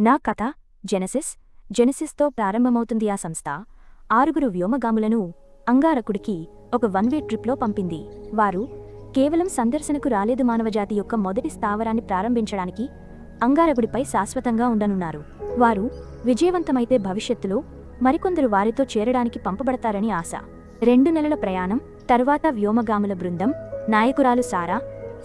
నా కథ జెనసిస్. జెనసిస్తో ప్రారంభమవుతుంది ఆ సంస్థ. ఆరుగురు వ్యోమగాములను అంగారకుడికి ఒక వన్ వే ట్రిప్లో పంపింది. వారు కేవలం సందర్శనకు రాలేదు మానవజాతి యొక్క మొదటి స్థావరాన్ని ప్రారంభించడానికి అంగారకుడిపై శాశ్వతంగా ఉండనున్నారు. వారు విజయవంతమైతే భవిష్యత్తులో మరికొందరు వారితో చేరడానికి పంపబడతారని ఆశ. రెండు నెలల ప్రయాణం తరువాత వ్యోమగాముల బృందం నాయకురాలు సారా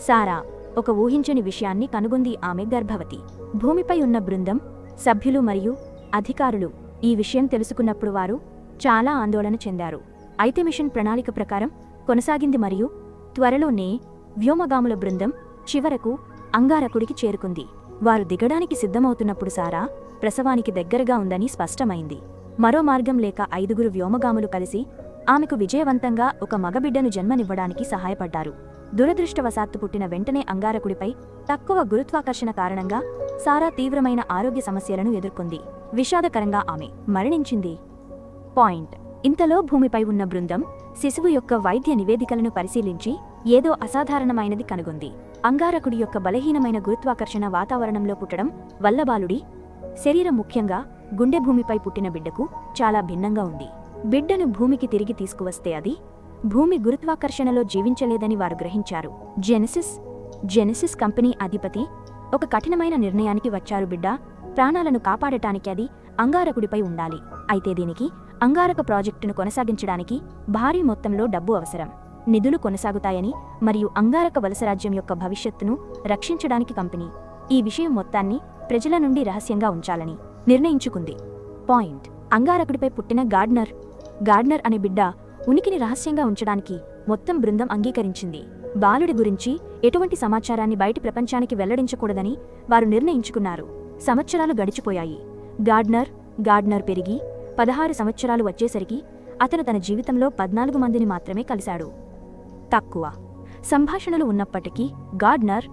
సారా ఒక ఊహించని విషయాన్ని కనుగొంది ఆమె గర్భవతి. భూమిపై ఉన్న బృందం సభ్యులు మరియు అధికారులు ఈ విషయం తెలుసుకున్నప్పుడు వారు చాలా ఆందోళన చెందారు. అయితే మిషన్ ప్రణాళిక ప్రకారం కొనసాగింది మరియు త్వరలోనే వ్యోమగాముల బృందం చివరకు అంగారకుడికి చేరుకుంది. వారు దిగడానికి సిద్ధమవుతున్నప్పుడు సారా ప్రసవానికి దగ్గరగా ఉందని స్పష్టమైంది. మరో మార్గం లేక ఐదుగురు వ్యోమగాములు కలిసి ఆమెకు విజయవంతంగా ఒక మగబిడ్డను జన్మనివ్వడానికి సహాయపడ్డారు. దురదృష్టవశాత్తు పుట్టిన వెంటనే అంగారకుడిపై తక్కువ గురుత్వాకర్షణ కారణంగా సారా తీవ్రమైన ఆరోగ్య సమస్యలను ఎదుర్కొంది. విషాదకరంగా ఆమె మరణించింది. పాయింట్. ఇంతలో భూమిపై ఉన్న బృందం శిశువు యొక్క వైద్య నివేదికలను పరిశీలించి ఏదో అసాధారణమైనది కనుగొంది. అంగారకుడి యొక్క బలహీనమైన గురుత్వాకర్షణ వాతావరణంలో పుట్టడం వల్ల బాలుడి శరీరం ముఖ్యంగా గుండె భూమిపై పుట్టిన బిడ్డకు చాలా భిన్నంగా ఉంది. బిడ్డను భూమికి తిరిగి తీసుకువస్తే అది భూమి గురుత్వాకర్షణలో జీవించలేదని వారు గ్రహించారు. జెనసిస్ జెనసిస్ కంపెనీ అధిపతి ఒక కఠినమైన నిర్ణయానికి వచ్చారు బిడ్డ. ప్రాణాలను కాపాడటానికి అది అంగారకుడిపై ఉండాలి. అయితే దీనికి అంగారక ప్రాజెక్టును కొనసాగించడానికి భారీ మొత్తంలో డబ్బు అవసరం. నిధులు కొనసాగుతాయని మరియు అంగారక వలసరాజ్యం యొక్క భవిష్యత్తును రక్షించడానికి కంపెనీ ఈ విషయం మొత్తాన్ని ప్రజల నుండి రహస్యంగా ఉంచాలని నిర్ణయించుకుంది. పాయింట్. అంగారకుడిపై పుట్టిన గార్డ్నర్. గార్డ్నర్ అనే బిడ్డ ఉనికిని రహస్యంగా ఉంచడానికి మొత్తం బృందం అంగీకరించింది. బాలుడి గురించి ఎటువంటి సమాచారాన్ని బయటి ప్రపంచానికి వెల్లడించకూడదని వారు నిర్ణయించుకున్నారు. సంవత్సరాలు గడిచిపోయాయి. గార్డ్నర్ గార్డ్నర్ పెరిగి పదహారు సంవత్సరాలు వచ్చేసరికి అతను తన జీవితంలో పద్నాలుగు మందిని మాత్రమే కలిశాడు. తక్కువ. సంభాషణలు ఉన్నప్పటికీ గార్డ్నర్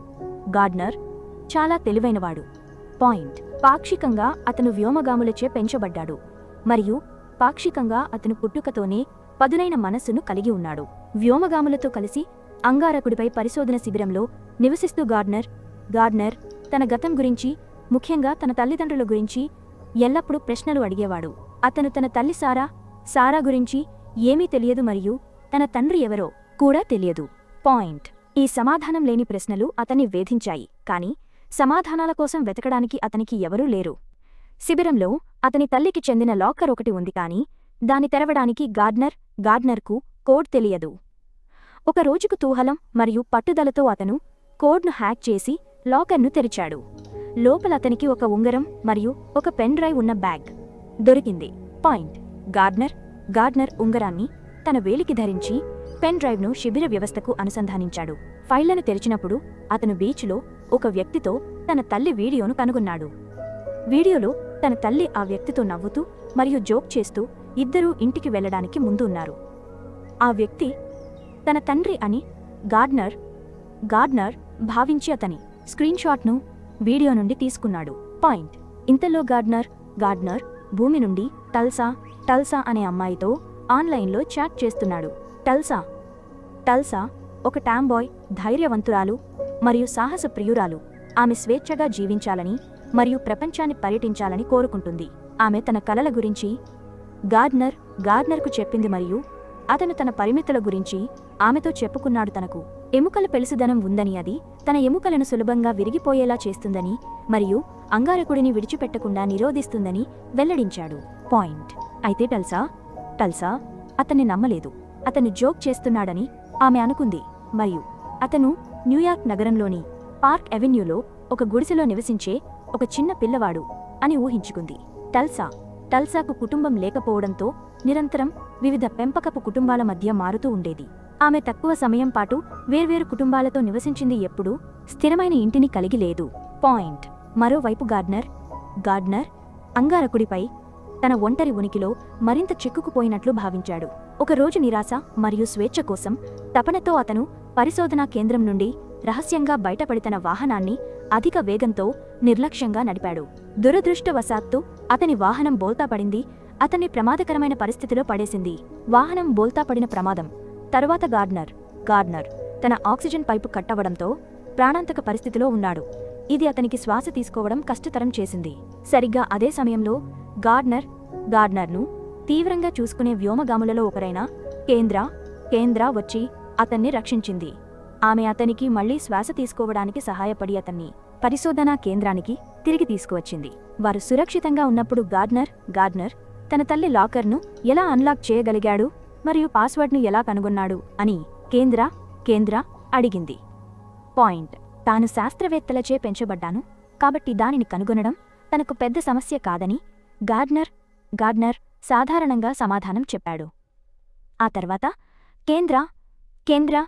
గార్డ్నర్ చాలా తెలివైనవాడు. పాయింట్. పాక్షికంగా అతను వ్యోమగాములచే పెంచబడ్డాడు. మరియు పాక్షికంగా అతను పుట్టుకతోనే పదునైన మనస్సును కలిగి ఉన్నాడు. వ్యోమగాములతో కలిసి అంగారకుడిపై పరిశోధన శిబిరంలో నివసిస్తూ గార్డ్నర్ గార్డ్నర్ తన గతం గురించి ముఖ్యంగా తన తల్లిదండ్రుల గురించి ఎల్లప్పుడూ ప్రశ్నలు అడిగేవాడు. అతను తన తల్లి సారా సారా గురించి ఏమీ తెలియదు మరియు తన తండ్రి ఎవరో కూడా తెలియదు. పాయింట్. ఈ సమాధానం లేని ప్రశ్నలు అతన్ని వేధించాయి. కాని సమాధానాల కోసం వెతకడానికి అతనికి ఎవరూ లేరు. శిబిరంలో అతని తల్లికి చెందిన లాకర్ ఒకటి ఉంది కాని దాని తెరవడానికి గార్డ్నర్ గార్డ్నర్కు కోడ్ తెలియదు. ఒక రోజుకు తూహలం మరియు పట్టుదలతో అతను కోడ్ను హ్యాక్ చేసి లాకర్ను తెరిచాడు. లోపల అతనికి ఒక ఉంగరం మరియు ఒక పెన్ డ్రైవ్ ఉన్న బ్యాగ్ దొరికింది. పాయింట్. గార్డ్నర్ గార్డ్నర్ ఉంగరాన్ని తన వేలికి ధరించి పెన్ డ్రైవ్ను శిబిర వ్యవస్థకు అనుసంధానించాడు. ఫైళ్ళను తెరిచినప్పుడు అతను బీచ్లో ఒక వ్యక్తితో తన తల్లి వీడియోను కనుగొన్నాడు. వీడియోలో తన తల్లి ఆ వ్యక్తితో నవ్వుతూ మరియు జోక్ చేస్తూ ఇద్దరూ ఇంటికి వెళ్ళడానికి ముందు ఉన్నారు ఆ వ్యక్తి తన తండ్రి అని గార్డ్నర్ గార్డ్నర్ భావించి అతని స్క్రీన్షాట్ను వీడియో నుండి తీసుకున్నాడు. పాయింట్. ఇంతలో గార్డ్నర్ గార్డ్నర్ భూమి నుండి టల్సా టల్సా అనే అమ్మాయితో ఆన్లైన్లో చాట్ చేస్తున్నాడు. టల్సా టల్సా ఒక టాంబాయ్ ధైర్యవంతురాలు మరియు సాహస ప్రియురాలు ఆమె స్వేచ్ఛగా జీవించాలని మరియు ప్రపంచాన్ని పర్యటించాలని కోరుకుంటుంది. ఆమె తన కలల గురించి గార్డ్నర్ గార్డ్నర్కు చెప్పింది మరియు అతను తన పరిమితుల గురించి ఆమెతో చెప్పుకున్నాడు తనకు. ఎముకల పెలుసుదనం ఉందని అది తన ఎముకలను సులభంగా విరిగిపోయేలా చేస్తుందని మరియు అంగారకుడిని విడిచిపెట్టకుండా నిరోధిస్తుందని వెల్లడించాడు. పాయింట్. అయితే టల్సా టల్సా అతన్ని నమ్మలేదు. అతను జోక్ చేస్తున్నాడని ఆమె అనుకుంది. మరియు అతను న్యూయార్క్ నగరంలోని పార్క్ అవెన్యూలో ఒక గుడిసెలో నివసించే ఒక చిన్న పిల్లవాడు అని ఊహించుకుంది. టల్సా టల్సాకు కుటుంబం లేకపోవడంతో నిరంతరం వివిధ పెంపకపు కుటుంబాల మధ్య మారుతూ ఉండేది. ఆమె తక్కువ సమయం పాటు వేర్వేరు కుటుంబాలతో నివసించింది ఎప్పుడూ స్థిరమైన ఇంటిని కలిగి లేదు. పాయింట్. మరోవైపు గార్డ్నర్ గార్డ్నర్ అంగారకుడిపై తన ఒంటరి ఉనికిలో మరింత చిక్కుకుపోయినట్లు భావించాడు. ఒకరోజు నిరాశ మరియు స్వేచ్ఛ కోసం తపనతో అతను పరిశోధనా కేంద్రం నుండి రహస్యంగా బయటపడి తన వాహనాన్ని అధిక వేగంతో నిర్లక్ష్యంగా నడిపాడు. దురదృష్టవశాత్తు అతని వాహనం బోల్తా పడింది. అతన్ని ప్రమాదకరమైన పరిస్థితిలో పడేసింది. వాహనం బోల్తా పడిన ప్రమాదం. తరువాత గార్డ్నర్ గార్డ్నర్ తన ఆక్సిజన్ పైపు కట్టవడంతో ప్రాణాంతక పరిస్థితిలో ఉన్నాడు. ఇది అతనికి శ్వాస తీసుకోవడం కష్టతరం చేసింది. సరిగ్గా అదే సమయంలో గార్డ్నర్ గార్డ్నర్ను తీవ్రంగా చూసుకునే వ్యోమగాములలో ఒకరైన కేంద్ర కేంద్ర వచ్చి అతన్ని రక్షించింది. ఆమె అతనికి మళ్ళీ శ్వాస తీసుకోవడానికి సహాయపడి అతన్ని పరిశోధనా కేంద్రానికి తిరిగి తీసుకువచ్చింది. వారు సురక్షితంగా ఉన్నప్పుడు గార్డ్నర్ గార్డ్నర్ తన తల్లి లాకర్ను ఎలా అన్లాక్ చేయగలిగాడు మరియు పాస్వర్డ్ను ఎలా కనుగొన్నాడు అని కేంద్ర కేంద్ర అడిగింది. పాయింట్. తాను శాస్త్రవేత్తలచే పెంచబడ్డాను కాబట్టి దానిని కనుగొనడం తనకు పెద్ద సమస్య కాదని గార్డ్నర్ గార్డ్నర్ సాధారణంగా సమాధానం చెప్పాడు. ఆ తర్వాత కేంద్ర కేంద్ర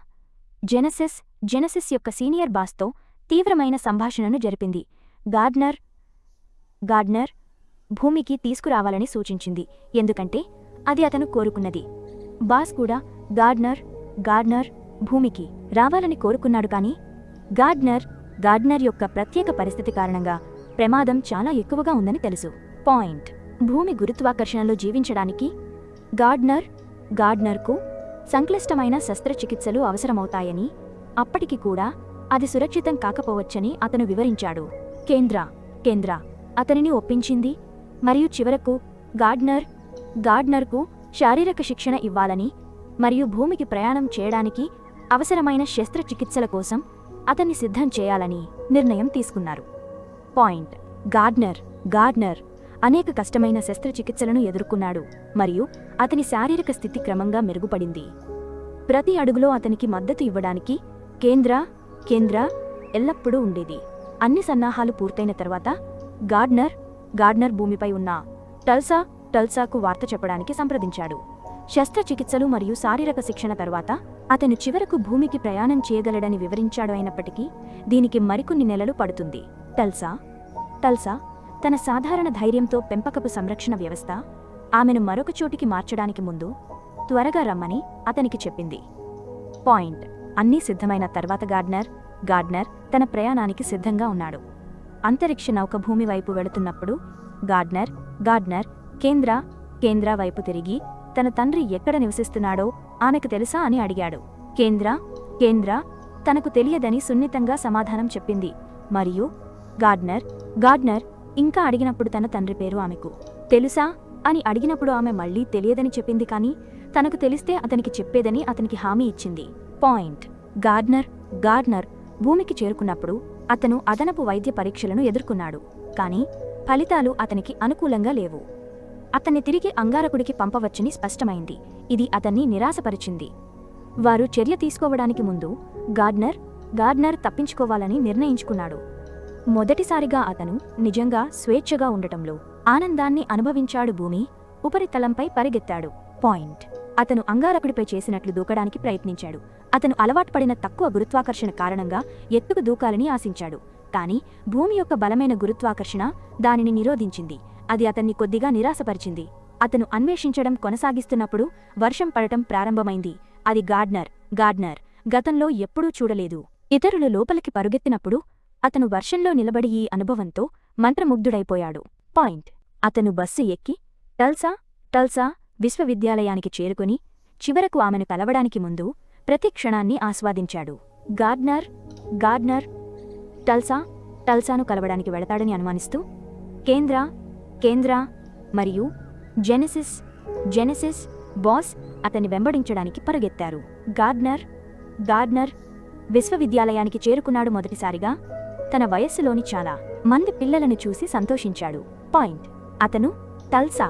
జెనసిస్ జెనసిస్ యొక్క సీనియర్ బాస్తో తీవ్రమైన సంభాషణను జరిపింది. గార్డ్నర్ గార్డ్నర్ భూమికి తీసుకురావాలని సూచించింది. ఎందుకంటే అది అతను కోరుకున్నది. బాస్ కూడా గార్డ్నర్ గార్డ్నర్ భూమికి రావాలని కోరుకున్నాడు కానీ గార్డ్నర్ గార్డ్నర్ యొక్క ప్రత్యేక పరిస్థితి కారణంగా ప్రమాదం చాలా ఎక్కువగా ఉందని తెలుసు. పాయింట్. భూమి గురుత్వాకర్షణలో జీవించడానికి గార్డ్నర్ గార్డ్నర్కు సంక్లిష్టమైన శస్త్రచికిత్సలు అవసరమవుతాయని అప్పటికి కూడా అది సురక్షితం కాకపోవచ్చని అతను వివరించాడు. కేంద్ర కేంద్ర అతనిని ఒప్పించింది. మరియు చివరకు గార్డ్నర్ గార్డ్నర్కు శారీరక శిక్షణ ఇవ్వాలని మరియు భూమికి ప్రయాణం చేయడానికి అవసరమైన శస్త్రచికిత్సల కోసం అతన్ని సిద్ధం చేయాలని నిర్ణయం తీసుకున్నారు. పాయింట్. గార్డ్నర్ గార్డ్నర్ అనేక కష్టమైన శస్త్రచికిత్సలను ఎదుర్కొన్నాడు మరియు అతని శారీరక స్థితి క్రమంగా మెరుగుపడింది. ప్రతి అడుగులో అతనికి మద్దతు ఇవ్వడానికి కేంద్ర కేంద్ర ఎల్లప్పుడూ ఉండేది. అన్ని సన్నాహాలు పూర్తయిన తర్వాత గార్డ్నర్ గార్డ్నర్ భూమిపై ఉన్న టల్సా టల్సాకు వార్త చెప్పడానికి సంప్రదించాడు. శస్త్రచికిత్సలు మరియు శారీరక శిక్షణ తర్వాత అతను చివరకు భూమికి ప్రయాణం చేయగలడని వివరించాడు అయినప్పటికీ దీనికి మరికొన్ని నెలలు పడుతుంది. టల్సా టల్సా తన సాధారణ ధైర్యంతో పెంపకపు సంరక్షణ వ్యవస్థ ఆమెను మరొక చోటికి మార్చడానికి ముందు త్వరగా రమ్మని అతనికి చెప్పింది. పాయింట్. అన్నీ సిద్ధమైన తర్వాత గార్డ్నర్ గార్డ్నర్ తన ప్రయాణానికి సిద్ధంగా ఉన్నాడు. అంతరిక్ష నౌక భూమి వైపు వెళుతున్నప్పుడు గార్డ్నర్ గార్డ్నర్ కేంద్ర కేంద్ర వైపు తిరిగి తన తండ్రి ఎక్కడ నివసిస్తున్నాడో ఆమెకు తెలుసా అని అడిగాడు. కేంద్ర కేంద్ర తనకు తెలియదని సున్నితంగా సమాధానం చెప్పింది. మరియు గార్డ్నర్ గార్డ్నర్ ఇంకా అడిగినప్పుడు తన తండ్రి పేరు ఆమెకు తెలుసా అని అడిగినప్పుడు ఆమె మళ్ళీ తెలియదని చెప్పింది కానీ తనకు తెలిస్తే అతనికి చెప్పేదని అతనికి హామీ ఇచ్చింది. పాయింట్. గార్డ్నర్ గార్డ్నర్ భూమికి చేరుకున్నప్పుడు అతను అదనపు వైద్య పరీక్షలను ఎదుర్కొన్నాడు కానీ ఫలితాలు అతనికి అనుకూలంగా లేవు. అతన్ని తిరిగి అంగారకుడికి పంపవచ్చని స్పష్టమైంది. ఇది అతన్ని నిరాశపరిచింది. వారు చర్య తీసుకోవడానికి ముందు గార్డ్నర్ గార్డ్నర్ తప్పించుకోవాలని నిర్ణయించుకున్నాడు. మొదటిసారిగా అతను నిజంగా స్వేచ్ఛగా ఉండటంలో ఆనందాన్ని అనుభవించాడు భూమి ఉపరితలంపై పరిగెత్తాడు. పాయింట్. అతను అంగారకుడిపై చేసినట్లు దూకడానికి ప్రయత్నించాడు. అతను అలవాటుపడిన తక్కువ గురుత్వాకర్షణ కారణంగా ఎత్తుకు దూకాలని ఆశించాడు. కానీ భూమి యొక్క బలమైన గురుత్వాకర్షణ దానిని నిరోధించింది. అది అతన్ని కొద్దిగా నిరాశపరిచింది. అతను అన్వేషించడం కొనసాగిస్తున్నప్పుడు వర్షం పడటం ప్రారంభమైంది. అది గార్డ్నర్ గార్డ్నర్ గతంలో ఎప్పుడూ చూడలేదు. ఇతరులు లోపలికి పరుగెత్తినప్పుడు అతను వర్షంలో నిలబడి ఈ అనుభవంతో మంత్రముగ్ధుడైపోయాడు. పాయింట్. అతను బస్సు ఎక్కి టల్సా టల్సా విశ్వవిద్యాలయానికి చేరుకుని చివరకు ఆమెను కలవడానికి ముందు ప్రతి క్షణాన్ని ఆస్వాదించాడు. గార్డ్నర్ గార్డ్నర్ టల్సా టల్సాను కలవడానికి వెళతాడని అనుమానిస్తూ కేంద్ర కేంద్ర మరియు జెనెసిస్ జెనెసిస్ బాస్ అతన్ని వెంబడించడానికి పరుగెత్తారు. గార్డ్నర్ గార్డ్నర్ విశ్వవిద్యాలయానికి చేరుకున్నాడు మొదటిసారిగా. తన వయస్సులోని చాలా మంది పిల్లలను చూసి సంతోషించాడు. పాయింట్. అతను టల్సా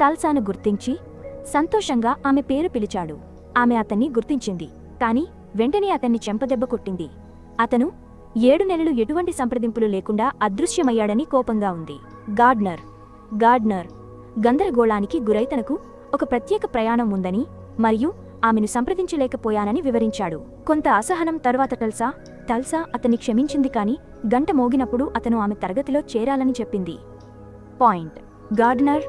టల్సాను గుర్తించి సంతోషంగా ఆమె పేరు పిలిచాడు. ఆమె అతన్ని గుర్తించింది. కాని వెంటనే అతన్ని చెంపదెబ్బ కొట్టింది. అతను ఏడు నెలలు ఎటువంటి సంప్రదింపులు లేకుండా అదృశ్యమయ్యాడని కోపంగా ఉంది. గార్డ్నర్. గార్డ్నర్. గందరగోళానికి గురై తనకు ఒక ప్రత్యేక ప్రయాణం ఉందని మరియు ఆమెను సంప్రదించలేకపోయానని వివరించాడు. కొంత అసహనం తర్వాత టల్సా టల్సా అతన్ని క్షమించింది కాని గంట మోగినప్పుడు అతను ఆమె తరగతిలో చేరాలని చెప్పింది. పాయింట్. గార్డ్నర్.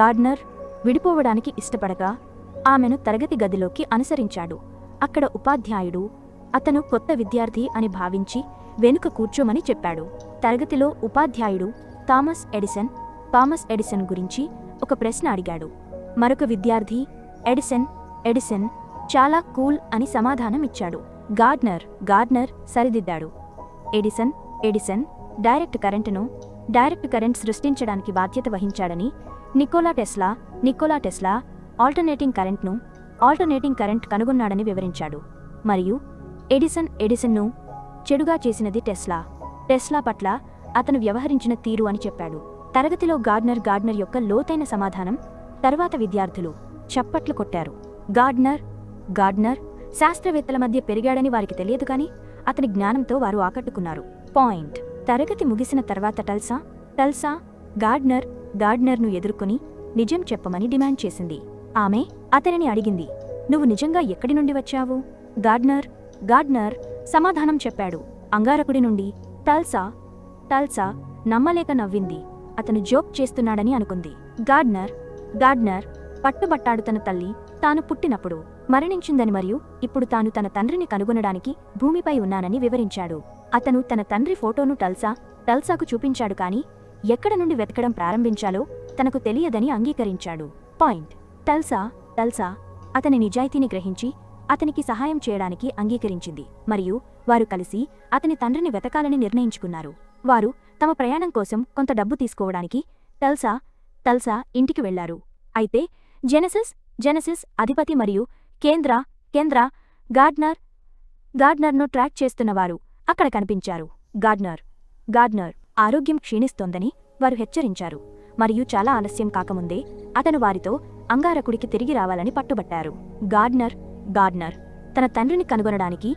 గార్డ్నర్. విడిపోవడానికి ఇష్టపడగా ఆమెను తరగతి గదిలోకి అనుసరించాడు. అక్కడ ఉపాధ్యాయుడు అతను కొత్త విద్యార్థి అని భావించి వెనుక కూర్చోమని చెప్పాడు. తరగతిలో ఉపాధ్యాయుడు థామస్ ఎడిసన్ థామస్ ఎడిసన్ గురించి ఒక ప్రశ్న అడిగాడు. మరొక విద్యార్థి ఎడిసన్ ఎడిసన్ చాలా కూల్ అని సమాధానం ఇచ్చాడు. గార్డ్నర్ గార్డ్నర్ సరిదిద్దాడు. ఎడిసన్ ఎడిసన్ డైరెక్ట్ కరెంటును డైరెక్ట్ కరెంట్ సృష్టించడానికి బాధ్యత వహించాడని Nikola Tesla Nikola Tesla alternating కరెంట్ను ఆల్టర్నేటింగ్ కరెంట్ కనుగొన్నాడని వివరించాడు. మరియు ఎడిసన్ ఎడిసన్ను చెడుగా చేసినది టెస్లా. టెస్లా పట్ల అతను వ్యవహరించిన తీరు అని చెప్పాడు. తరగతిలో గార్డ్నర్ గార్డ్నర్ యొక్క లోతైన సమాధానం తర్వాత విద్యార్థులు చప్పట్లు కొట్టారు. గార్డ్నర్ గార్డ్నర్ శాస్త్రవేత్తల మధ్య పెరిగాడని వారికి తెలియదు కాని అతని జ్ఞానంతో వారు ఆకట్టుకున్నారు. పాయింట్. తరగతి ముగిసిన తర్వాత టల్సా టల్సా గార్డ్నర్ గార్డ్నర్ను ఎదుర్కొని నిజం చెప్పమని డిమాండ్ చేసింది. ఆమె అతనిని అడిగింది నువ్వు నిజంగా ఎక్కడి నుండి వచ్చావు? గార్డ్నర్ గార్డ్నర్ సమాధానం చెప్పాడు. అంగారకుడి నుండి టల్సా టల్సా నమ్మలేక నవ్వింది. అతను జోక్ చేస్తున్నాడని అనుకుంది. గార్డ్నర్ గార్డ్నర్ పట్టుబట్టాడు తన తల్లి. తాను పుట్టినప్పుడు మరణించిందని మరియు ఇప్పుడు తాను తన తండ్రిని కనుగొనడానికి భూమిపై ఉన్నానని వివరించాడు. అతను తన తండ్రి ఫోటోను టల్సా టల్సాకు చూపించాడు కాని ఎక్కడ నుండి వెతకడం ప్రారంభించాలో తనకు తెలియదని అంగీకరించాడు. పాయింట్. టల్సా టల్సా అతని నిజాయితీని గ్రహించి అతనికి సహాయం చేయడానికి అంగీకరించింది. మరియు వారు కలిసి అతని తండ్రిని వెతకాలని నిర్ణయించుకున్నారు. వారు తమ ప్రయాణం కోసం కొంత డబ్బు తీసుకోవడానికి టల్సా టల్సా ఇంటికి వెళ్ళారు. అయితే జెనసిస్ జెనసిస్ అధిపతి మరియు కేంద్ర కేంద్ర గార్డ్నర్ గార్డ్నర్ను ట్రాక్ చేస్తున్నవారు అక్కడ కనిపించారు. గార్డ్నర్ గార్డ్నర్ ఆరోగ్యం క్షీణిస్తోందని వారు హెచ్చరించారు. మరియు చాలా ఆలస్యం కాకముందే అతను వారితో అంగారకుడికి తిరిగి రావాలని పట్టుబట్టారు. గార్డ్నర్ గార్డ్నర్ తన తండ్రిని కనుగొనడానికి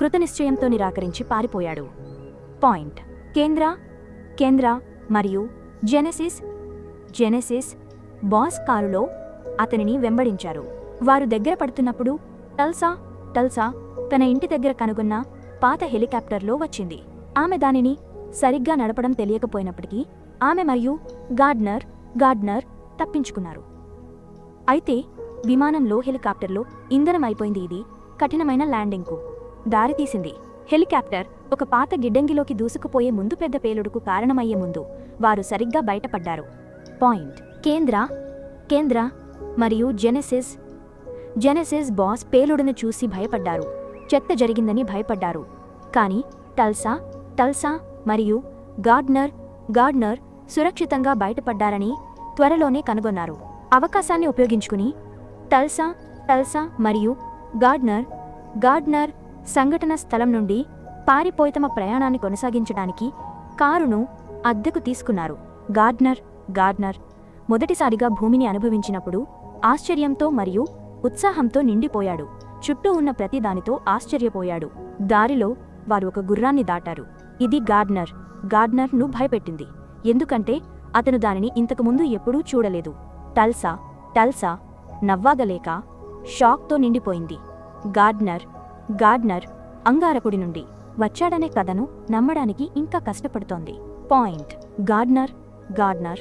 కృతనిశ్చయంతో నిరాకరించి పారిపోయాడు. పాయింట్. కేంద్ర కేంద్ర మరియు జెనెసిస్ జెనెసిస్ బాస్ కారులో అతనిని వెంబడించారు. వారు దగ్గర పడుతున్నప్పుడు టల్సా టల్సా తన ఇంటి దగ్గర కనుగొన్న పాత హెలికాప్టర్లో వచ్చింది. ఆమె దానిని సరిగ్గా నడపడం తెలియకపోయినప్పటికీ ఆమె మరియు గార్డ్నర్ గార్డ్నర్ తప్పించుకున్నారు. అయితే విమానంలో హెలికాప్టర్లో ఇంధనం అయిపోయింది ఇది. కఠినమైన ల్యాండింగ్కు దారితీసింది హెలికాప్టర్ ఒక పాత గిడ్డంగిలోకి దూసుకుపోయే ముందు పెద్ద పేలుడుకు కారణమయ్యే ముందు వారు సరిగ్గా బయటపడ్డారు. పాయింట్. కేంద్ర కేంద్ర మరియు జెనెసిస్ జెనెసిస్ బాస్ పేలుడును చూసి భయపడ్డారు. చెత్త జరిగిందని భయపడ్డారు. కానీ టల్సా టల్సా మరియు గార్డ్నర్ గార్డ్నర్ సురక్షితంగా బయటపడ్డారని త్వరలోనే కనుగొన్నారు. అవకాశాన్ని ఉపయోగించుకుని టల్సా టల్సా మరియు గార్డ్నర్ గార్డ్నర్ సంఘటన స్థలం నుండి పారిపోయి తమ ప్రయాణాన్ని కొనసాగించడానికి కారును అద్దెకు తీసుకున్నారు. గార్డ్నర్ గార్డ్నర్ మొదటిసారిగా భూమిని అనుభవించినప్పుడు ఆశ్చర్యంతో మరియు ఉత్సాహంతో నిండిపోయాడు. చుట్టూ ఉన్న ప్రతిదానితో ఆశ్చర్యపోయాడు. దారిలో వారు ఒక గుర్రాన్ని దాటారు. ఇది గార్డ్నర్. గార్డ్నర్ను భయపెట్టింది. ఎందుకంటే అతను దానిని ఇంతకుముందు ఎప్పుడూ చూడలేదు. టల్సా టల్సా నవ్వాగలేక షాక్తో నిండిపోయింది. గార్డ్నర్ గార్డ్నర్ అంగారకుడి నుండి వచ్చాడనే కథను నమ్మడానికి ఇంకా కష్టపడుతోంది. పాయింట్. గార్డ్నర్ గార్డ్నర్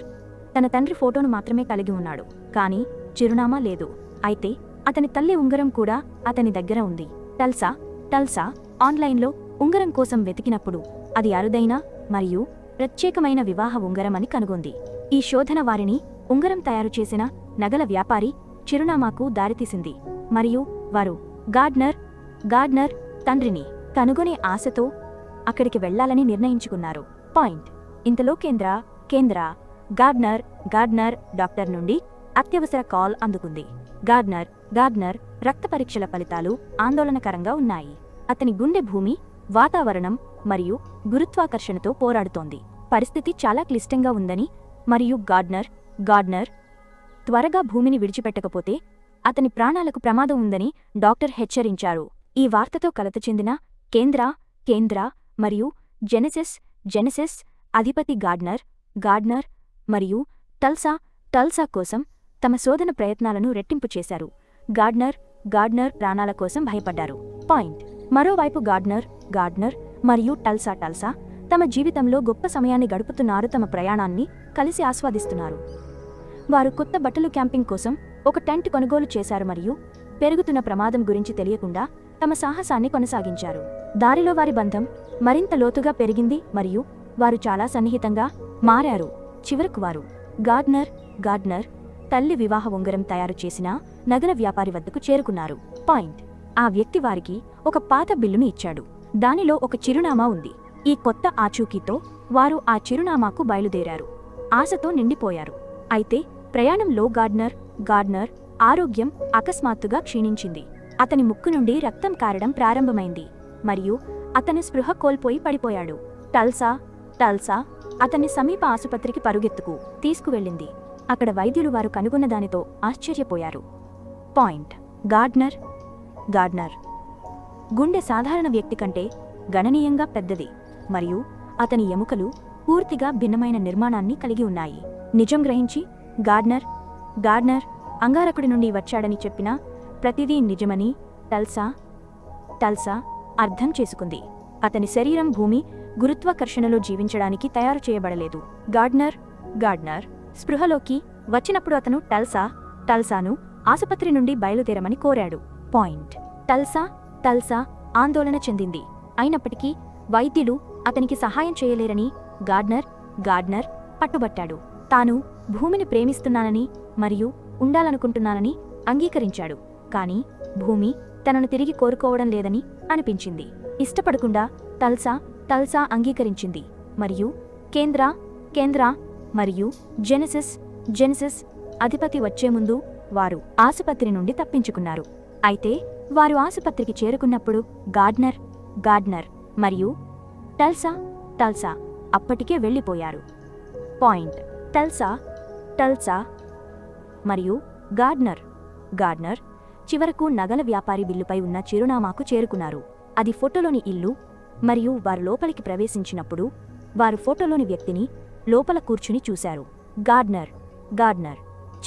తన తండ్రి ఫోటోను మాత్రమే కలిగి ఉన్నాడు. కానీ చిరునామా లేదు. అయితే అతని తల్లి ఉంగరం కూడా అతని దగ్గర ఉంది. టల్సా టల్సా ఆన్లైన్లో ఉంగరం కోసం వెతికినప్పుడు అది అరుదైన మరియు ప్రత్యేకమైన వివాహ ఉంగరం అని కనుగొంది. ఈ శోధన వారిని ఉంగరం తయారు చేసిన నగల వ్యాపారి చిరునామాకు దారితీసింది మరియు వారు గార్డ్నర్ గార్డ్నర్ తండ్రిని కనుగొనే ఆశతో అక్కడికి వెళ్ళాలని నిర్ణయించుకున్నారు. పాయింట్. ఇంతలో కేంద్ర కేంద్ర గార్డ్నర్ గార్డ్నర్ డాక్టర్ నుండి అత్యవసర కాల్ అందుకుంది. గార్డ్నర్ గార్డ్నర్ రక్త పరీక్షల ఫలితాలు ఆందోళనకరంగా ఉన్నాయి. అతని గుండె భూమి వాతావరణం మరియు గురుత్వాకర్షణతో పోరాడుతోంది. పరిస్థితి చాలా క్లిష్టంగా ఉందని మరియు గార్డ్నర్ గార్డ్నర్ త్వరగా భూమిని విడిచిపెట్టకపోతే అతని ప్రాణాలకు ప్రమాదం ఉందని డాక్టర్ హెచ్చరించారు. ఈ వార్తతో కలత చెందిన కేంద్ర కేంద్ర మరియు జెనెసిస్ జెనెసిస్ అధిపతి గార్డ్నర్ గార్డ్నర్ మరియు టల్సా టల్సా కోసం తమ శోధన ప్రయత్నాలను రెట్టింపు చేశారు. గార్డ్నర్ గార్డ్నర్ ప్రాణాల కోసం భయపడ్డారు. పాయింట్. మరోవైపు గార్డ్నర్ గార్డ్నర్ మరియు టల్సా టల్సా తమ జీవితంలో గొప్ప సమయాన్ని గడుపుతున్నారు తమ ప్రయాణాన్ని కలిసి ఆస్వాదిస్తున్నారు. వారు కొత్త బట్టలు క్యాంపింగ్ కోసం ఒక టెంట్ కొనుగోలు చేశారు మరియు పెరుగుతున్న ప్రమాదం గురించి తెలియకుండా తమ సాహసాన్ని కొనసాగించారు. దారిలో వారి బంధం మరింత లోతుగా పెరిగింది మరియు వారు చాలా సన్నిహితంగా మారారు. చివరకు వారు గార్డ్నర్ గార్డ్నర్ తల్లి వివాహ ఉంగరం తయారు చేసిన నగల వ్యాపారి వద్దకు చేరుకున్నారు. పాయింట్. ఆ వ్యక్తి వారికి ఒక పాత బిల్లును ఇచ్చాడు. దానిలో ఒక చిరునామా ఉంది. ఈ కొత్త ఆచూకీతో వారు ఆ చిరునామాకు బయలుదేరారు. ఆశతో నిండిపోయారు. అయితే ప్రయాణంలో గార్డ్నర్ గార్డ్నర్ ఆరోగ్యం అకస్మాత్తుగా క్షీణించింది. అతని ముక్కు నుండి రక్తం కారడం ప్రారంభమైంది. మరియు అతను స్పృహ కోల్పోయి పడిపోయాడు. టల్సా టల్సా అతన్ని సమీప ఆసుపత్రికి పరుగెత్తుకు తీసుకువెళ్ళింది. అక్కడ వైద్యులు వారు కనుగొన్న దానితో ఆశ్చర్యపోయారు. పాయింట్. Gardner Gardner. గుండె సాధారణ వ్యక్తి కంటే గణనీయంగా పెద్దది మరియు అతని ఎముకలు పూర్తిగా భిన్నమైన నిర్మాణాన్ని కలిగి ఉన్నాయి. నిజం గ్రహించి గార్డ్నర్ గార్డ్నర్ అంగారకుడి నుండి వచ్చాడని చెప్పిన ప్రతిదీ నిజమని టల్సా టల్సా అర్థం చేసుకుంది. అతని శరీరం భూమి గురుత్వాకర్షణలో జీవించడానికి తయారు చేయబడలేదు. గార్డ్నర్ గార్డ్నర్ స్పృహలోకి వచ్చినప్పుడు అతను టల్సా టల్సాను ఆసుపత్రి నుండి బయలుదేరమని కోరాడు. పాయింట్. తల్సా తల్సా ఆందోళన చెందింది. అయినప్పటికీ వైద్యులు అతనికి సహాయం చేయలేరని గార్డ్నర్ గార్డ్నర్ పట్టుబట్టాడు. తాను భూమిని ప్రేమిస్తున్నానని మరియు ఉండాలనుకుంటున్నానని అంగీకరించాడు. కానీ భూమి తనను తిరిగి కోరుకోవడం లేదని అనిపించింది. ఇష్టపడకుండా తల్సా తల్సా అంగీకరించింది. మరియు కేంద్ర కేంద్ర మరియు జెనసిస్ జెనసిస్ అధిపతి వచ్చే ముందు వారు ఆసుపత్రి నుండి తప్పించుకున్నారు. అయితే వారు ఆసుపత్రికి చేరుకున్నప్పుడు గార్డ్నర్ గార్డ్నర్ మరియు టల్సా టల్సా అప్పటికే వెళ్ళిపోయారు. పాయింట్. టల్సా టల్సా మరియు గార్డ్నర్ గార్డ్నర్ చివరకు నగల వ్యాపారి బిల్లుపై ఉన్న చిరునామాకు చేరుకున్నారు. అది ఫోటోలోని ఇల్లు మరియు వారు లోపలికి ప్రవేశించినప్పుడు వారు ఫోటోలోని వ్యక్తిని లోపల కూర్చుని చూశారు. గార్డ్నర్ గార్డ్నర్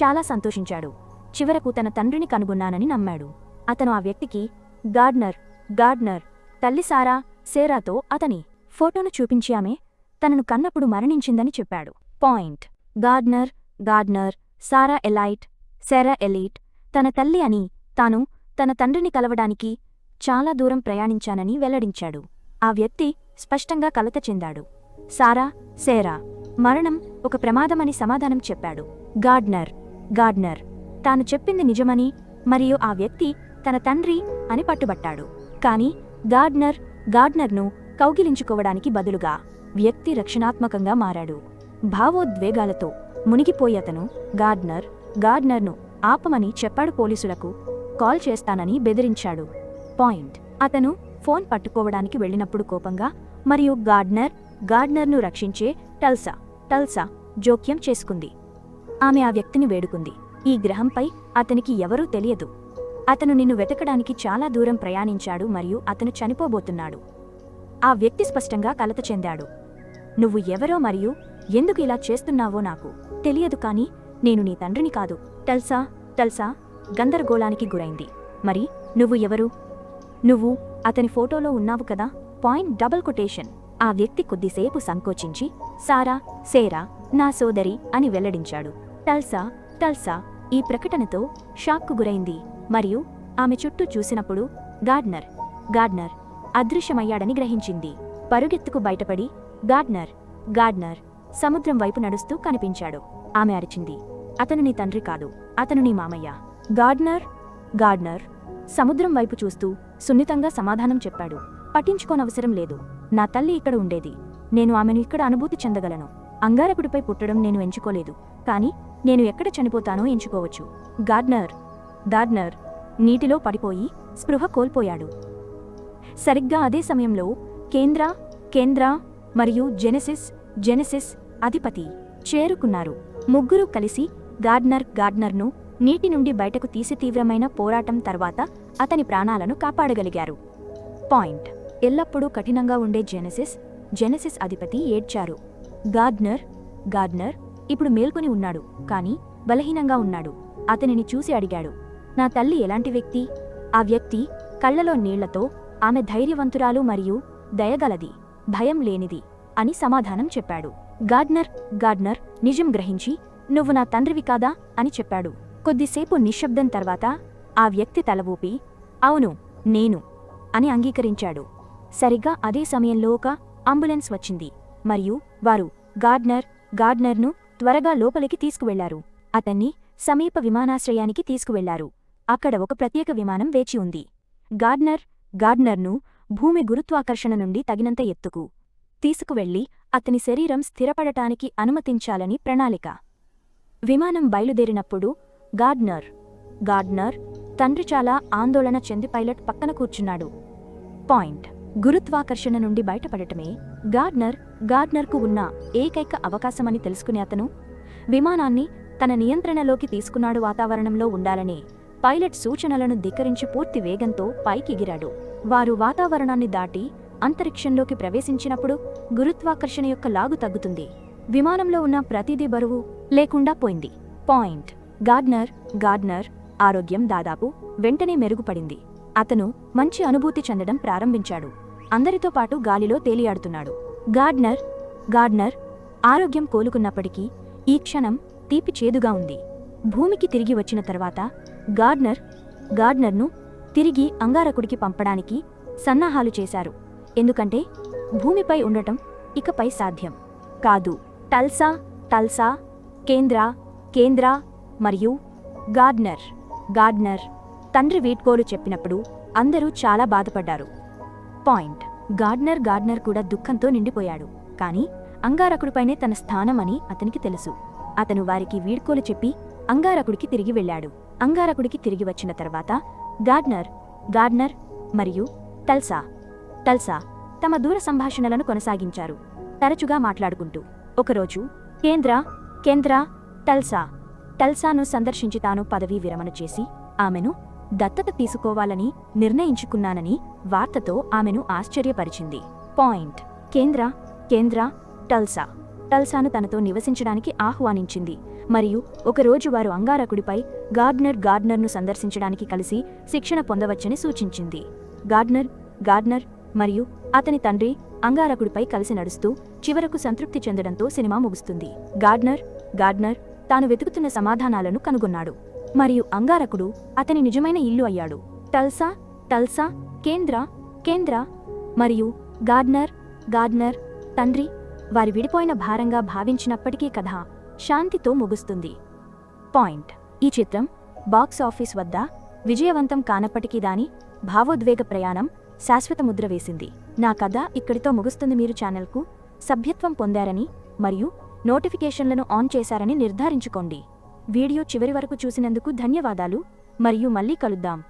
చాలా సంతోషించాడు. చివరకు తన తండ్రిని కనుగొన్నానని నమ్మాడు. అతను ఆ వ్యక్తికి గార్డ్నర్ గార్డ్నర్ తల్లి సారా సేరాతో అతని ఫోటోను చూపించి ఆమె తనను కన్నప్పుడు మరణించిందని చెప్పాడు. Point. Gardner Gardner Sarah Elite Sera Elite తన తల్లి అని తాను తన తండ్రిని కలవడానికి చాలా దూరం ప్రయాణించానని వెల్లడించాడు. ఆ వ్యక్తి స్పష్టంగా కలత చెందాడు. సారా సేరా మరణం ఒక ప్రమాదమని సమాధానం చెప్పాడు. గార్డ్నర్ గార్డ్నర్ తాను చెప్పింది నిజమని మరియు ఆ వ్యక్తి తన తండ్రి అని పట్టుబట్టాడు. కాని గార్డ్నర్ గార్డ్నర్ను కౌగిలించుకోవడానికి బదులుగా వ్యక్తి రక్షణాత్మకంగా మారాడు. భావోద్వేగాలతో మునిగిపోయి అతను గార్డ్నర్ గార్డ్నర్ను ఆపమని చెప్పాడు పోలీసులకు కాల్ చేస్తానని బెదిరించాడు. పాయింట్. అతను ఫోన్ పట్టుకోవడానికి వెళ్ళినప్పుడు కోపంగా మరియు గార్డ్నర్ గార్డ్నర్ను రక్షించే టల్సా టల్సా జోక్యం చేసుకుంది. ఆమె ఆ వ్యక్తిని వేడుకుంది. ఈ గ్రహంపై అతనికి ఎవరూ తెలియదు. అతను నిన్ను వెతకడానికి చాలా దూరం ప్రయాణించాడు మరియు అతను చనిపోబోతున్నాడు. ఆ వ్యక్తి స్పష్టంగా కలత చెందాడు. నువ్వు ఎవరో మరియు ఎందుకు ఇలా చేస్తున్నావో నాకు తెలియదు కాని నేను నీ తండ్రిని కాదు. టల్సా టల్సా గందరగోళానికి గురైంది. మరి నువ్వు ఎవరు? నువ్వు అతని ఫోటోలో ఉన్నావు కదా? Point double quotation. ఆ వ్యక్తి కొద్దిసేపు సంకోచించి సారా సేరా నా సోదరి అని వెల్లడించాడు. టల్సా టల్సా ఈ ప్రకటనతో షాక్కు గురైంది. మరియు ఆమె చుట్టూ చూసినప్పుడు గార్డ్నర్ గార్డ్నర్ అదృశ్యమయ్యాడని గ్రహించింది. పరుగెత్తుకు బయటపడి గార్డ్నర్ గార్డ్నర్ సముద్రం వైపు నడుస్తూ కనిపించాడు. ఆమె అరిచింది. అతను నీ తండ్రి కాదు. అతను నీ మామయ్య. గార్డ్నర్ గార్డ్నర్ సముద్రం వైపు చూస్తూ సున్నితంగా సమాధానం చెప్పాడు. పట్టించుకోనవసరం లేదు. నా తల్లి ఇక్కడ ఉండేది. నేను ఆమెను ఇక్కడ అనుభూతి చెందగలను. అంగారకుడిపై పుట్టడం నేను ఎంచుకోలేదు. కాని నేను ఎక్కడ చనిపోతానో ఎంచుకోవచ్చు. గార్డ్నర్ గార్డ్నర్ నీటిలో పడిపోయి స్పృహ కోల్పోయాడు. సరిగ్గా అదే సమయంలో కేంద్ర కేంద్ర మరియు జెనెసిస్ జెనెసిస్ అధిపతి చేరుకున్నారు. ముగ్గురు కలిసి గార్డ్నర్ గార్డ్నర్ను నీటి నుండి బయటకు తీసి తీవ్రమైన పోరాటం తర్వాత అతని ప్రాణాలను కాపాడగలిగారు. పాయింట్. ఎల్లప్పుడూ కఠినంగా ఉండే జెనెసిస్ జెనెసిస్ అధిపతి ఏడ్చారు. గార్డ్నర్ గార్డ్నర్ ఇప్పుడు మేల్కొని ఉన్నాడు కాని బలహీనంగా ఉన్నాడు. అతనిని చూసి అడిగాడు నా తల్లి ఎలాంటి వ్యక్తి? ఆ వ్యక్తి కళ్ళలో నీళ్ళతో ఆమె ధైర్యవంతురాలు మరియు దయగలది భయం లేనిది అని సమాధానం చెప్పాడు. గార్డ్నర్ గార్డ్నర్ నిజం గ్రహించి నువ్వు నా తండ్రివి కాదా అని చెప్పాడు. కొద్దిసేపు నిశ్శబ్దం తర్వాత ఆ వ్యక్తి తలవూపి అవును నేను అని అంగీకరించాడు. సరిగ్గా అదే సమయంలో ఒక అంబులెన్స్ వచ్చింది. మరియు వారు గార్డ్నర్ గార్డ్నర్ను త్వరగా లోపలికి తీసుకువెళ్ళారు. అతన్ని సమీప విమానాశ్రయానికి తీసుకువెళ్ళారు. అక్కడ ఒక ప్రత్యేక విమానం వేచి ఉంది. గార్డ్నర్ గార్డ్నర్ను భూమి గురుత్వాకర్షణ నుండి తగినంత ఎత్తుకు తీసుకువెళ్ళి అతని శరీరం స్థిరపడటానికి అనుమతించాలని ప్రణాళిక. విమానం బయలుదేరినప్పుడు గార్డ్నర్ గార్డ్నర్ తండ్రి చాలా ఆందోళన చెంది పైలట్ పక్కన కూర్చున్నాడు. పాయింట్. గురుత్వాకర్షణ నుండి బయటపడటమే గార్డ్నర్ గార్డ్నర్కు ఉన్న ఏకైక అవకాశమని తెలుసుకునే అతను విమానాన్ని తన నియంత్రణలోకి తీసుకున్నాడు వాతావరణంలో ఉండాలనే పైలట్ సూచనలను ధిక్కరించి పూర్తి వేగంతో పైకిగిరాడు వారు వాతావరణాన్ని దాటి అంతరిక్షంలోకి ప్రవేశించినప్పుడు గురుత్వాకర్షణ యొక్క లాగు తగ్గుతుంది. విమానంలో ఉన్న ప్రతిదీ బరువు లేకుండా పోయింది. పాయింట్. గార్డ్నర్ గార్డ్నర్ ఆరోగ్యం దాదాపు వెంటనే మెరుగుపడింది. అతను మంచి అనుభూతి చెందడం ప్రారంభించాడు. అందరితో పాటు గాలిలో తేలియాడుతున్నాడు. గార్డ్నర్ గార్డ్నర్ ఆరోగ్యం కోలుకున్నప్పటికీ ఈ క్షణం తీపి చేదుగా ఉంది. భూమికి తిరిగి వచ్చిన తర్వాత గార్డ్నర్ గార్డ్నర్ను తిరిగి అంగారకుడికి పంపడానికి సన్నాహాలు చేశారు. ఎందుకంటే భూమిపై ఉండటం ఇకపై సాధ్యం. కాదు టల్సా టల్సా కేంద్ర కేంద్ర మరియు గార్డ్నర్ గార్డ్నర్ తండ్రి వీడ్కోలు చెప్పినప్పుడు అందరూ చాలా బాధపడ్డారు. పాయింట్. గార్డ్నర్ గార్డ్నర్ కూడా దుఃఖంతో నిండిపోయాడు. కానీ అంగారకుడిపైనే తన స్థానం అని అతనికి తెలుసు. అతను వారికి వీడ్కోలు చెప్పి అంగారకుడికి తిరిగి వెళ్ళాడు. అంగారకుడికి తిరిగి వచ్చిన తర్వాత గార్డ్నర్ గార్డ్నర్ మరియు టల్సా టల్సా తమ దూర సంభాషణలను కొనసాగించారు. తరచుగా మాట్లాడుకుంటూ ఒకరోజు కేంద్ర కేంద్ర టల్సా టల్సాను సందర్శించి తాను పదవీ విరమణ చేసి ఆమెను దత్తత తీసుకోవాలని నిర్ణయించుకున్నానని వార్తతో ఆమెను ఆశ్చర్యపరిచింది. పాయింట్. కేంద్ర కేంద్ర టల్సా టల్సాను తనతో నివసించడానికి ఆహ్వానించింది. మరియు ఒకరోజు వారు అంగారకుడిపై గార్డ్నర్ గార్డ్నర్ను సందర్శించడానికి కలిసి శిక్షణ పొందవచ్చని సూచించింది. గార్డ్నర్ గార్డ్నర్ మరియు అతని తండ్రి అంగారకుడిపై కలిసి నడుస్తూ చివరకు సంతృప్తి చెందడంతో సినిమా ముగుస్తుంది. గార్డ్నర్ గార్డ్నర్ తాను వెతుకుతున్న సమాధానాలను కనుగొన్నాడు. మరియు అంగారకుడు అతని నిజమైన ఇల్లు అయ్యాడు. టల్సా టల్సా కేంద్ర కేంద్ర మరియు గార్డ్నర్ గార్డ్నర్ తండ్రి వారి విడిపోయిన భారంగా భావించినప్పటికీ కథ. శాంతితో ముగుస్తుంది. పాయింట్. ఈ చిత్రం బాక్స్ ఆఫీస్ వద్ద విజయవంతం కానప్పటికీ దాని భావోద్వేగ ప్రయాణం శాశ్వత ముద్ర వేసింది. నా కథ ఇక్కడితో ముగుస్తుంది. మీరు ఛానల్కు సభ్యత్వం పొందారని మరియు నోటిఫికేషన్లను ఆన్ చేశారని నిర్ధారించుకోండి. వీడియో చివరి వరకు చూసినందుకు ధన్యవాదాలు. మరియు మళ్ళీ కలుద్దాం.